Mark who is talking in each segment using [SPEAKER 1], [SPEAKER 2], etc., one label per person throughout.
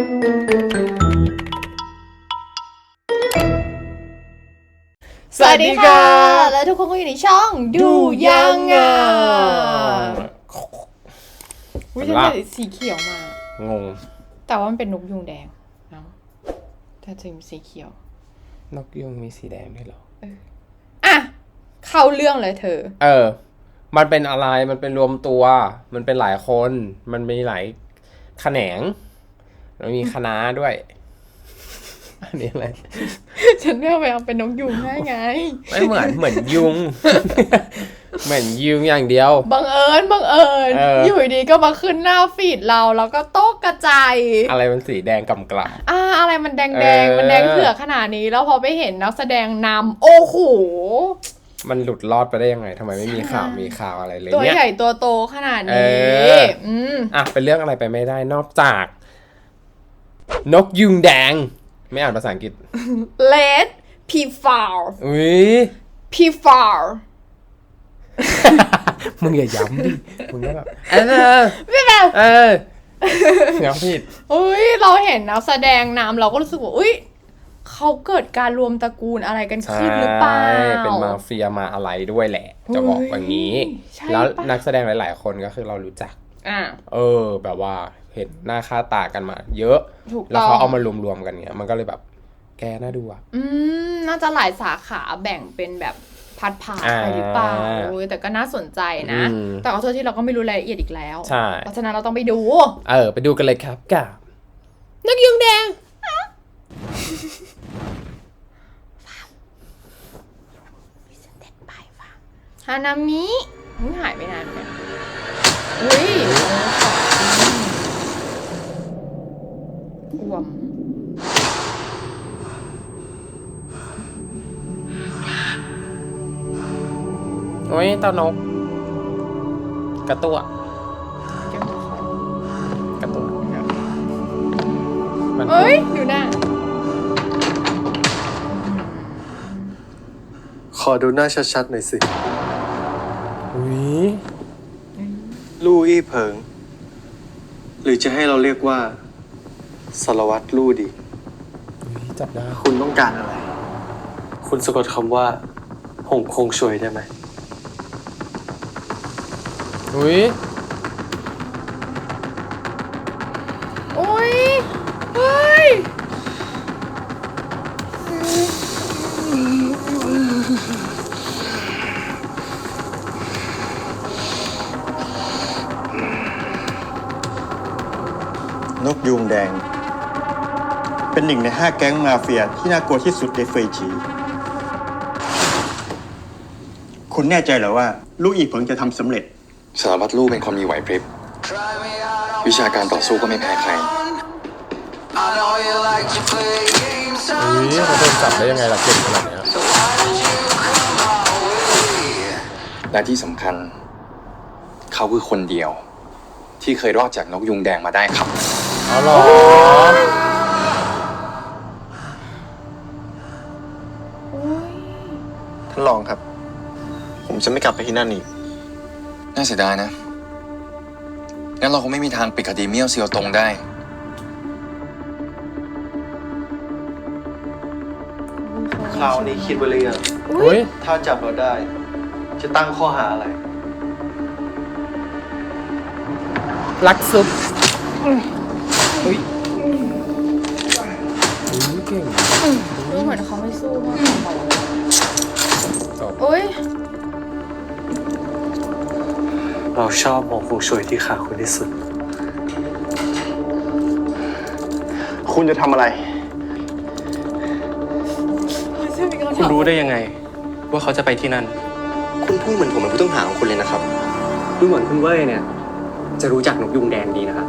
[SPEAKER 1] สวัสดีค่ะ และทุกคนก็อยู่ในช่องดูยังอะวิฉัน
[SPEAKER 2] ว่า
[SPEAKER 1] ใส่สีเขียวมา
[SPEAKER 2] งง
[SPEAKER 1] แต่ว่ามันเป็นนกยุงแดงเนาะแต่จะมีสีเขียว
[SPEAKER 2] นกยุงมีสีแดงด้วยเหรอ
[SPEAKER 1] อะ เข้าเรื่องเลยเธอ
[SPEAKER 2] เออ มันเป็นอะไรมันเป็นรวมตัว มันเป็นหลายคน มันมีหลายแขนง แล้วมีคณะด้วย อันนี้อะไร
[SPEAKER 1] ฉันไม่เอาไปเอาเป็นนกยุงได้ไง
[SPEAKER 2] ไม่เหมือนเหมือนยุง เหมือนยุงอย่างเดียว
[SPEAKER 1] บังเอิญบังเอิญ
[SPEAKER 2] เออ
[SPEAKER 1] อ
[SPEAKER 2] อ
[SPEAKER 1] ยู่ดีก็มาขึ้นหน้าฟีดเราแล้วก็โต๊ะกระจาย
[SPEAKER 2] อะไรมันสีแดงกำกลับ
[SPEAKER 1] อ่าอะไรมันแดง
[SPEAKER 2] เอ
[SPEAKER 1] แดง
[SPEAKER 2] อ
[SPEAKER 1] มันแดงเถือกขนาดนี้ แล้วพอไปเห็นนักแสดงนำโอ้โห
[SPEAKER 2] มันหลุดรอดไปได้ยังไงทำไมไม่มีข่าวมีข่าวอะไรเลย
[SPEAKER 1] ตัว
[SPEAKER 2] เนี่ย
[SPEAKER 1] ใหญ่ตัวโตขนาด
[SPEAKER 2] เอ
[SPEAKER 1] นี้
[SPEAKER 2] อ
[SPEAKER 1] อืม
[SPEAKER 2] อะเป็นเรื่องอะไรไปไม่ได้นอกจาก นกยุงแดง ไม่อ่านภาษาอังกฤษ
[SPEAKER 1] Let P far
[SPEAKER 2] อุ้ย
[SPEAKER 1] P far
[SPEAKER 2] มึงอย่าย้ำดิ มึงก็แบบเออ
[SPEAKER 1] ไม่แบบ
[SPEAKER 2] เออย้ำผิด
[SPEAKER 1] อุ้ยเราเห็นนักแสดงนำเราก็รู้สึกว่าอุ้ยเขาเกิดการรวมตระกูลอะไรกัน
[SPEAKER 2] ใช่
[SPEAKER 1] ขึ้นหรือเปล่า
[SPEAKER 2] เป็นมาเฟียมาอะไรด้วยแหละ จะบอกอย่างนี้
[SPEAKER 1] ใช่
[SPEAKER 2] แล้ว
[SPEAKER 1] ปะ
[SPEAKER 2] นักแสดงหลาย ๆ คนก็คือเรารู้จัก
[SPEAKER 1] อะ
[SPEAKER 2] เออ แบบว่า เห็นหน้าค่าตากันมา เยอะ
[SPEAKER 1] ถูก
[SPEAKER 2] แล้ว
[SPEAKER 1] ต้อง
[SPEAKER 2] เขาเอามารวมๆกันเนี้ย มันก็เลยแบบแกน่าดูอะ
[SPEAKER 1] อืมน่าจะหลายสาขาแบ่งเป็นแบบพัดผ่า
[SPEAKER 2] อ่า
[SPEAKER 1] ไปหรือเปล่าโอ้ยแต่ก็น่าสนใจนะ
[SPEAKER 2] อืม
[SPEAKER 1] แต่ขอโทษที่เราก็ไม่รู้รายละเอียดอีกแล้ว
[SPEAKER 2] ใช่
[SPEAKER 1] เพราะฉะนั้นเราต้องไปดู
[SPEAKER 2] เออ ไปดูกันเลยครับกับ
[SPEAKER 1] นกยุงแดงฮานามิมึงหายไปนานเหมือนกันอุ้ยอ้ วม
[SPEAKER 2] โอ้ยเต้านก กระตัว
[SPEAKER 1] เจ้าของ
[SPEAKER 2] กระตัวมัน
[SPEAKER 1] เอ้ยดูหน้า
[SPEAKER 3] ขอดูหน้าชัดๆหน่อยสิ
[SPEAKER 2] อุ้ย
[SPEAKER 3] ลู่อี้เผิง หรือจะให้เราเรียกว่า สารวัตรลู่ดี
[SPEAKER 2] อุ๊ยจับได้
[SPEAKER 3] คุณต้องการอะไร คุณสะกดคำว่า หงคงช่วยได้ไหม
[SPEAKER 2] อุ้ย
[SPEAKER 1] โอ้ยเฮ้ย
[SPEAKER 4] นกยูงแดง เป็นหนึ่งในห้าแก๊งมาเฟียที่น่ากลัวที่สุดในเฟยจีคุณแน่ใจเหรอว่า ลูกอีเผิงจะทำสำเร็จ
[SPEAKER 5] สารวัตรลู่เป็นคนมีไหวพริบ วิชาการต่อสู้ก็ไม่แพ้ใคร
[SPEAKER 6] I know you like to play games
[SPEAKER 2] อุ้ยเขาโดนจับได้ยังไงล่ะเก่งขนาดเนี้ย
[SPEAKER 6] So why don't you come out with me?
[SPEAKER 5] และที่สำคัญ เขาคือคนเดียว ที่เคยรอดจากนกยุงแดงมาได้ครับ
[SPEAKER 2] เอาเหรอา
[SPEAKER 4] นรองครับ ผมจะไม่กลับไปที่นั่นอีก
[SPEAKER 5] น่าเสียดายนะ งั้นเราคงไม่มีทางปิดคดีเมี่ยวเซียวตรงได้
[SPEAKER 3] คราวนี้คิดไว้หรือยัง
[SPEAKER 2] อุ้ย
[SPEAKER 3] ถ้าจับเราได้ จะตั้งข้อหาอะไร
[SPEAKER 2] รักซุปอุ้ยอุ้ยเก่ง
[SPEAKER 1] ดูเหมือนเขาไม่สู้มาก
[SPEAKER 2] จบ
[SPEAKER 1] โอ้ย
[SPEAKER 3] เราชอบหงคงช่วยที่ขาคุณที่สุด
[SPEAKER 4] คุณจะทำอะไร
[SPEAKER 3] คุณรู้ได้ยังไง ว่าเขาจะไปที่นั่น
[SPEAKER 7] คุณพูดเหมือนผมเป็นผู้ต้องหาของคุณเลยนะครับ ดูเหมือนคุณเว้ยเนี่ย จะรู้จักนกยุงแดงดีนะครับ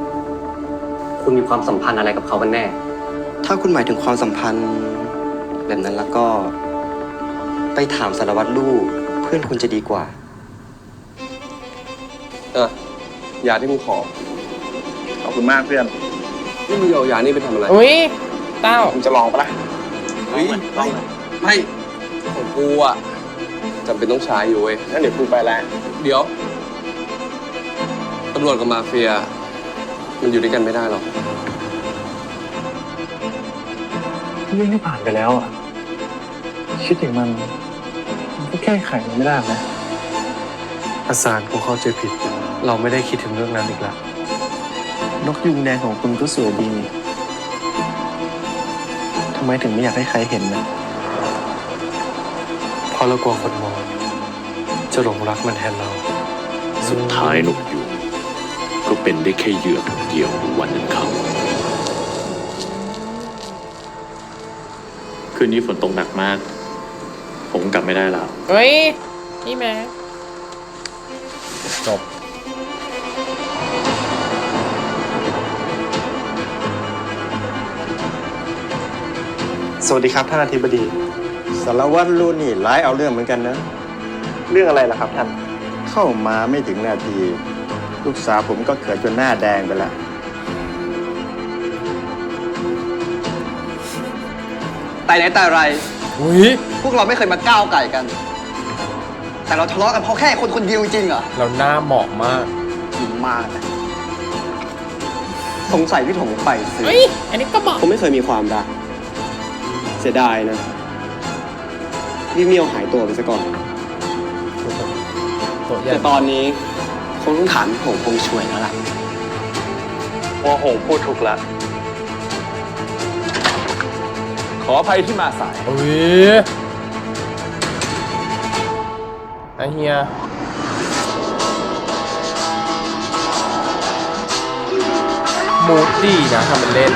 [SPEAKER 7] คุณมีความสัมพันธ์อะไรกับเขากันแน่ ถ้าคุณหมายถึงความสัมพันธ์แบบนั้นแล้วก็ ไปถามสารวัตรลูกเพื่อนคุณจะดีกว่า
[SPEAKER 8] เออยาที่มึงขอ
[SPEAKER 4] ขอบคุณมากเพื่อน
[SPEAKER 8] นี่มึงเอายานี่ไปทำอะไร
[SPEAKER 2] อุ้ยเต้า
[SPEAKER 4] คุณจะลองปะล่ะ
[SPEAKER 8] เฮ้ยไม่ไม่ของกูอะจำเป็นต้องใช้อยู่เว้ย
[SPEAKER 4] งั้นเดี๋ยวกูไปแล้ว
[SPEAKER 8] เดี๋ยวตำรวจกับมาเฟีย มันอยู่ด้วยกันไม่ได้หรอก
[SPEAKER 3] เรื่องที่ผ่านไปแล้วอะคิดถึงมันมัน ก็แก้ไขมันไม่ได้นะอาสารคงเข้าใจผิด เราไม่ได้คิดถึงเรื่องนั้นอีกแล้ว
[SPEAKER 4] นกยุงแดงของคุณก็สวยดีนี่ทำไมถึงไม่อยากให้ใครเห็นนะ
[SPEAKER 3] เพราะเรากลัวคนมอง จะหลงรักมันแทนเรา
[SPEAKER 9] สุดท้ายนกยูงก็เป็นได้แค่เหยื่อตัวเดียววันหนึ่งเขาคืนนี้ฝนตกหนักมาก ผมกลับไม่ได้แล้ว
[SPEAKER 1] เฮ้ย นี่แม่
[SPEAKER 2] จบ
[SPEAKER 3] สวัสดีครับท่านอธิบดี
[SPEAKER 4] สารวัตรรุ่นนี่ร้ายเอาเรื่องเหมือนกันนะ
[SPEAKER 3] เรื่องอะไรล่ะครับท่าน
[SPEAKER 4] เข้ามาไม่ถึงนาที ลูกสาวผมก็เขินจนหน้าแดงไปแล้ว
[SPEAKER 7] แต่ไหนแต่ไร
[SPEAKER 2] อุ้ย
[SPEAKER 7] พวกเราไม่เคยมาก้าวไก่กัน แต่เราทะเลาะกันเพราะแค่คนคนเดียวจริงๆเหรอ
[SPEAKER 2] เราหน้าเหมาะมาก
[SPEAKER 7] จริงมากนะสงสัยพี่ถงไปซื้อ
[SPEAKER 1] เฮ้ย อันนี้ก็บอก
[SPEAKER 10] ผมไม่เคยมีความรัก เสียดายนะพี่เมียวหายตัวไปซะก่อน
[SPEAKER 2] ตัวใหญ่
[SPEAKER 10] แต่ตอนนี้คงต้องถามพี่ผมคงช่วยแล้วล่ะ
[SPEAKER 3] ว่าหงพูดถูกแล้ว
[SPEAKER 8] ออภัยที่มาสาย
[SPEAKER 2] อุ้ยไอเฮียมูดดี้นะทำเป็นเล่น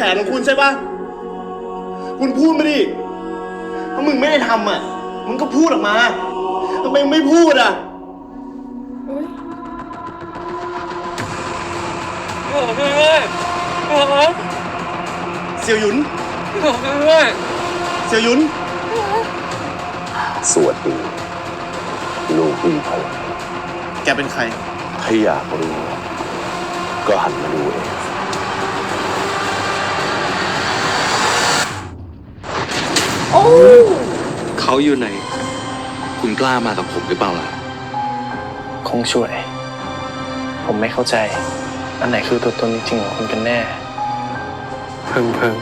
[SPEAKER 4] ผนของคุณใช่ปะคุณพูดมาดิ ถ้ามึงไม่ได้ทำอะ มึงก็พูดออกมาทำไมมึงไม่พูดอะเสี่ยวหยุนเสี่ยวหยุน
[SPEAKER 9] สวัสดีลูกอีพง
[SPEAKER 4] แกเป็นใคร
[SPEAKER 9] ถ้าอยากรู้ ก็หันมาดูเอง
[SPEAKER 1] โอ้
[SPEAKER 5] เขาอยู่ไหน คุณกล้ามากับผมหรือเปล่าล่ะ
[SPEAKER 3] คงช่วย ผมไม่เข้าใจ อันไหนคือตัวตนจริงๆของคุณกันแน่ เพิงเพิง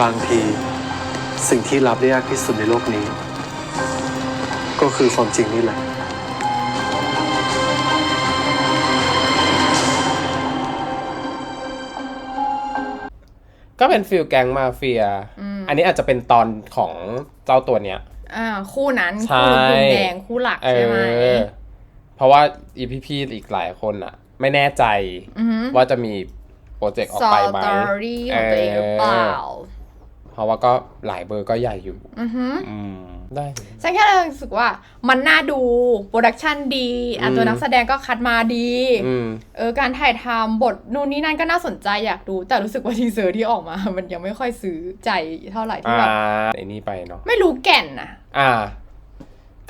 [SPEAKER 3] บางที สิ่งที่รับได้ยากที่สุดในโลกนี้ ก็คือความจริงนี่แหละ
[SPEAKER 2] ก็เป็นฟิลแก๊งมาเฟีย อันนี้อาจจะเป็นตอนของเจ้าตัวเนี้ย
[SPEAKER 1] อ่าคู่นั้น
[SPEAKER 2] ใช่
[SPEAKER 1] คู่คุณแดงคู่หลัก
[SPEAKER 2] เอ
[SPEAKER 1] ใช่ไหม
[SPEAKER 2] อเพราะว่าอีพีพีอีกหลายคนอะไม่แน่ใจ
[SPEAKER 1] อือหือ
[SPEAKER 2] ว่าจะมีโปรเจกต์ออก
[SPEAKER 1] ส
[SPEAKER 2] ไป
[SPEAKER 1] ต
[SPEAKER 2] ไหม
[SPEAKER 1] อรี่ของตัวเองหรือเปล่า
[SPEAKER 2] เพราะว่าก็หลายเบอร์ก็ใหญ่อยู่
[SPEAKER 1] อือหือ
[SPEAKER 2] อืม ได้
[SPEAKER 1] ฉันแค่รู้สึกว่ามันน่าดู โปรดักชันดีอะ
[SPEAKER 2] อืม
[SPEAKER 1] ตัวนักแสดงก็คัดมาดี
[SPEAKER 2] อืม
[SPEAKER 1] เออการถ่ายทำบทนู่นนี่นั่นก็น่าสนใจอยากดู แต่รู้สึกว่าทีเซอร์ที่ออกมา มันยังไม่ค่อยซื้อใจเท่าไหร่ที่
[SPEAKER 2] อ่า
[SPEAKER 1] แบบ
[SPEAKER 2] ไอ้นี่ไปเนาะ
[SPEAKER 1] ไม่รู้แก่นนะ
[SPEAKER 2] อ่า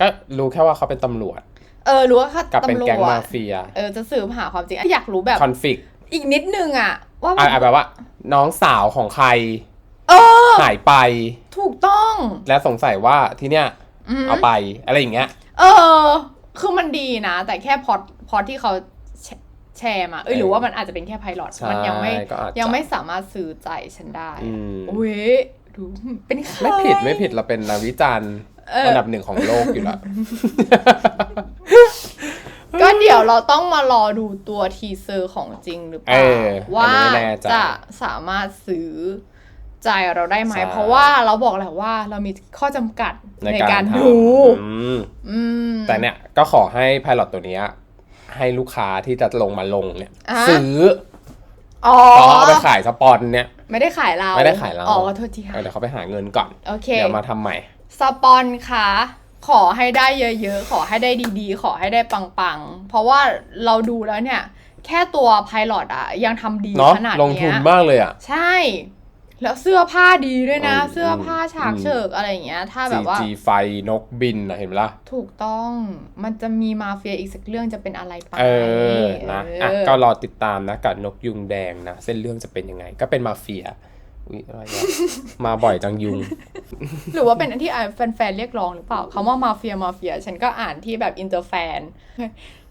[SPEAKER 2] ก็รู้แค่ว่าเขาเป็นตำรวจ
[SPEAKER 1] เออรู้ว่าเขา
[SPEAKER 2] กับเป็น
[SPEAKER 1] ตำรว
[SPEAKER 2] แก๊ง
[SPEAKER 1] จ
[SPEAKER 2] มาเฟีย
[SPEAKER 1] เออจะสืบหาความจริงอยากรู้แบบ
[SPEAKER 2] คอนฟ lict
[SPEAKER 1] อีกนิดนึงอะว่า
[SPEAKER 2] อ่าแบบว่า น้องสาวของใคร
[SPEAKER 1] เออ
[SPEAKER 2] หายไป
[SPEAKER 1] ถูก ต้อง
[SPEAKER 2] และสงสัยว่าที่เนี้ย
[SPEAKER 1] อืม
[SPEAKER 2] เอาไปอะไรอย่างเงี้ย
[SPEAKER 1] เออ คือมันดีนะ แต่แค่พอดพอดที่เขาแชแชร์มาเอ้ยหรือว่ามันอาจจะเป็นแค่ไพลอต
[SPEAKER 2] ใช่
[SPEAKER 1] มันยังไม่
[SPEAKER 2] ก็อาจจะ
[SPEAKER 1] ยังไม่สามารถสื่อใจฉันได้
[SPEAKER 2] อืม
[SPEAKER 1] อุ้ยดูเป็นใคร
[SPEAKER 2] ไม่ผิดไม่ผิดเราเป็นนักวิจารณ์
[SPEAKER 1] เอออั
[SPEAKER 2] อันดับหนึ่งของโลกอยู่แล้ว
[SPEAKER 1] ก็เดี๋ยวเราต้องมารอดูตัวทีเซอร์ของจริงหรือเปล่า
[SPEAKER 2] เออ
[SPEAKER 1] ว่า
[SPEAKER 2] อันนี้ไม่แน่ใจ
[SPEAKER 1] จะสามารถซื้อ ใจเราได้ไหม
[SPEAKER 2] ใช่
[SPEAKER 1] เพราะว่าเราบอกแล้วว่าเรามีข้อจำกัดในการ
[SPEAKER 2] ทำ
[SPEAKER 1] ดู
[SPEAKER 2] อืม
[SPEAKER 1] อืม
[SPEAKER 2] แต่เนี่ยก็ขอให้พาย o t ตัวเนี้ยให้ลูกค้าที่จะลงมาลงเนี่ย
[SPEAKER 1] อะ
[SPEAKER 2] ซื้อ
[SPEAKER 1] อ๋อ
[SPEAKER 2] เพราะเอาไปขายสปอนเนี่ย
[SPEAKER 1] ไม่ได้ขายเรา
[SPEAKER 2] ไม่ได้ขายเรา
[SPEAKER 1] อ๋อโทษทีค่ะ
[SPEAKER 2] เดี๋ยวเขาไปหาเงินก่อน
[SPEAKER 1] โอเค
[SPEAKER 2] เดี๋ยวมาทำใหม่
[SPEAKER 1] สปอนค่ะ ขอให้ได้เยอะๆ ขอให้ได้ดีๆ ขอให้ได้ปังๆ เพราะว่าเราดูแล้วเนี่ย แค่ตัวไพลอตอะยังทำดี
[SPEAKER 2] เนาะ
[SPEAKER 1] ขนาด
[SPEAKER 2] ลงทุ
[SPEAKER 1] เนี้
[SPEAKER 2] น
[SPEAKER 1] ย
[SPEAKER 2] มากเลยอะ
[SPEAKER 1] ใช่ แล้วเสื้อผ้าดีด้วยนะ
[SPEAKER 2] อืม
[SPEAKER 1] เสื้อผ้าฉาก
[SPEAKER 2] อืม
[SPEAKER 1] เฉิกอะไรอย่างเงี้ย ถ้าแบบว่า
[SPEAKER 2] CG ไฟนกบินนะเห็นไหมล่ะ
[SPEAKER 1] ถูกต้องมันจะมีมาเฟียอีกสักเรื่องจะเป็นอะไรไป
[SPEAKER 2] เออนะอะ
[SPEAKER 1] เออ
[SPEAKER 2] ก็รอติดตามนะกับนกยุงแดงนะ เส้นเรื่องจะเป็นยังไง ก็เป็นมาเฟีย อุ๊ยอะไรวะมาบ่อยจังยุง
[SPEAKER 1] หรือว่าเป็นอันที่อ่านแฟนๆเรียกร้องหรือเปล่าคำว่ามาเฟียมาเฟีย ฉันก็อ่านที่แบบอินเตอร์แฟน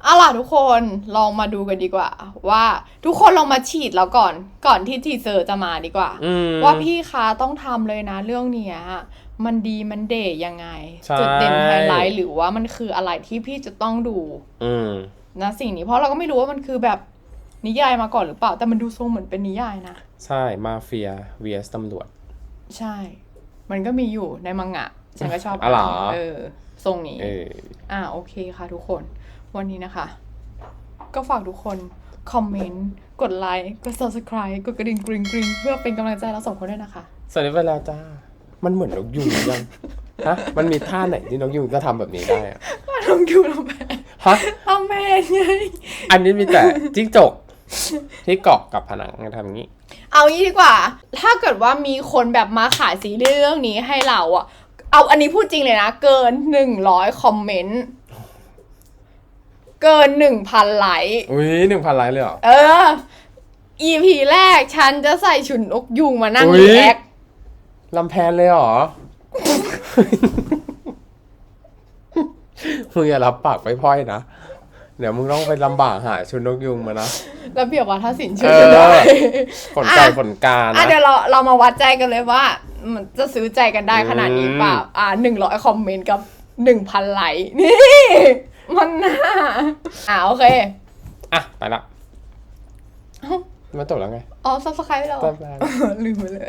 [SPEAKER 1] เอาล่ะทุกคนลองมาดูกันดีกว่า ว่าทุกคนลองมาฉีดแล้วก่อน ก่อนที่ทีเซอร์จะมาดีกว่า
[SPEAKER 2] อืม
[SPEAKER 1] ว่าพี่คะต้องทำเลยนะเรื่องเนี้ยมันดีมันเด่ยังไง
[SPEAKER 2] ใช่
[SPEAKER 1] จุดเด่นไฮไลท์หรือว่ามันคืออะไรที่พี่จะต้องดู
[SPEAKER 2] อืม
[SPEAKER 1] นะสิ่งนี้เพราะเราก็ไม่รู้ว่ามันคือแบบ นิยายมาก่อนหรือเปล่า แต่มันดูทรงเหมือนเป็นนิยายนะ
[SPEAKER 2] ใช่มาเฟีย vs ตำรวจ
[SPEAKER 1] ใช่ มันก็มีอยู่ในมังงะฉันก็ชอบ
[SPEAKER 2] อ๋อเหรอ
[SPEAKER 1] เออ ทรงนี้
[SPEAKER 2] เออ
[SPEAKER 1] อ่าโอเคค่ะทุกคน วันนี้นะคะ ก็ฝากทุกคนคอมเมนต์ กดไลค์กด subscribe กดกระดิ่งกริ๊งกริ๊งเพื่อเป็นกำลังใจเราสองคนด้วยนะคะ
[SPEAKER 2] สวัสดีเวลาจ้า มันเหมือนนกยุงยัง ฮะ มันมีท่าไหนที่นกยุงก็ทำแบบนี้ได้อะ
[SPEAKER 1] ลองดูลองแพน
[SPEAKER 2] ฮะ
[SPEAKER 1] ลองแพนไง
[SPEAKER 2] อันนี้มีแต่จิ้งจก ที่เกาะกับผนังทำอย่างนี้
[SPEAKER 1] เอางี้ดีกว่า ถ้าเกิดว่ามีคนแบบมาขายซีรีส์เรื่องนี้ให้เราอะเอาอันนี้พูดจริงเลยนะ เกินหนึ่งร้อยคอมเมนต์ เกินหนึ่งพันไลค์
[SPEAKER 2] อุ้ยหนึ่งพันไลค์เลยเหรอ
[SPEAKER 1] เออ EP แรกฉันจะใส่ชุดนกยุงมานั่ง
[SPEAKER 2] อุ๊ย
[SPEAKER 1] รีแอค
[SPEAKER 2] ลำแพนเลยเหรอ มึงอย่ารับปากไปพ่อยนะ เดี๋ยวมึงต้องไปลำบากหาชุดนกยุงมานะ
[SPEAKER 1] ระเบียบวัฒนศิลป์
[SPEAKER 2] เอ
[SPEAKER 1] ช่วย
[SPEAKER 2] อ
[SPEAKER 1] กันได้
[SPEAKER 2] ขนไก่
[SPEAKER 1] อะ
[SPEAKER 2] ขนกา
[SPEAKER 1] อะ
[SPEAKER 2] นะ
[SPEAKER 1] เดี๋ยวเราเรามาวัดใจกันเลยว่า มันจะซื้อใจกันได้ขนาดนี้เปล่าอ่าหนึ่งร้อยคอมเมนต์กับหนึ่งพันไลค์นี่ มันน่าอ่าโอเค
[SPEAKER 2] อะ ไปละ
[SPEAKER 1] เอ้า
[SPEAKER 2] มาจบแล้วไง
[SPEAKER 1] อ๋อซับสไครต์เรา
[SPEAKER 2] บ๊ายบาย
[SPEAKER 1] ลืมไปเลย